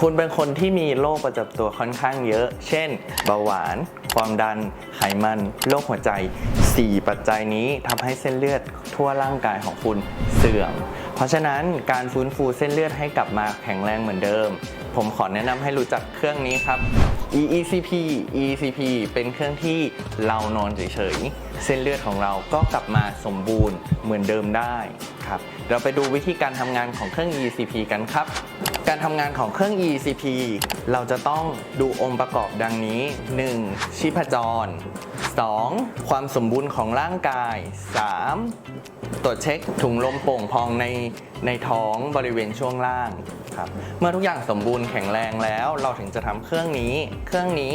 คุณเป็นคนที่มีโรคประจำตัวค่อนข้างเยอะ เช่น เบาหวาน ความดัน ไขมัน โรคหัวใจ 4 ปัจจัยนี้ทำให้เส้นเลือดทั่วร่างกายของคุณเสื่อม ราะฉะนั้นการฟื้นฟูเส้นเลือดให้กลับมาแข็งแรงเหมือนเดิม ผมขอแนะนำให้รู้จักเครื่องนี้ครับ EECP EECP เป็นเครื่องที่เรานอนเฉยๆ เส้นเลือดของเราก็กลับมาสมบูรณ์เหมือนเดิมได้ครับ เราไปดูวิธีการทำงานของเครื่อง ECP กันครับ การทำงานของเครื่อง ECP เราจะต้องดูองค์ประกอบดังนี้ 1. ชีพจร 2. ความสมบูรณ์ของร่างกาย 3. ตรวจเช็คถุงลมโป่งพองในในท้องบริเวณช่วงล่างครับเมื่อทุกอย่างสมบูรณ์แข็งแรงแล้ว เราถึงจะทำเครื่องนี้ เครื่องนี้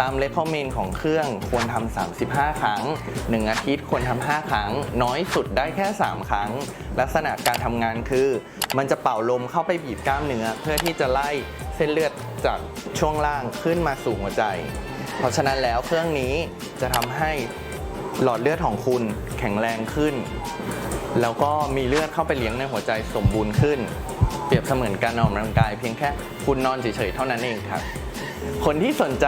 ตามเลคคอมเมนของเครื่องควรทำ35 ครั้ง 1 อาทิตย์ควรทำ5 ครั้ง น้อยสุดได้แค่ 3 ครั้ง ลักษณะการทำงานคือ มันจะเป่าลมเข้าไปบีบกล้ามเนื้อ เพื่อที่จะไล่เส้นเลือดจากช่วงล่างขึ้นมาสู่หัวใจ เพราะฉะนั้นแล้วเครื่องนี้จะทำให้หลอดเลือดของคุณแข็งแรงขึ้น แล้วก็มีเลือดเข้าไปเลี้ยงในหัวใจสมบูรณ์ขึ้น เปรียบเสมือนการออกกำลังกายเพียงแค่คุณนอนเฉยๆเท่านั้นเองครับ คนที่สนใจ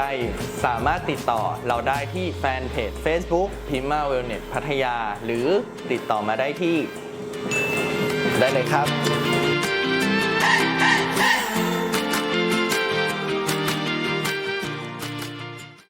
สามารถติดต่อเราได้ที่แฟนเพจ Facebook พิมมาเวลเน s พัทยา หรือติดต่อมาได้ที่ ได้เลยครับ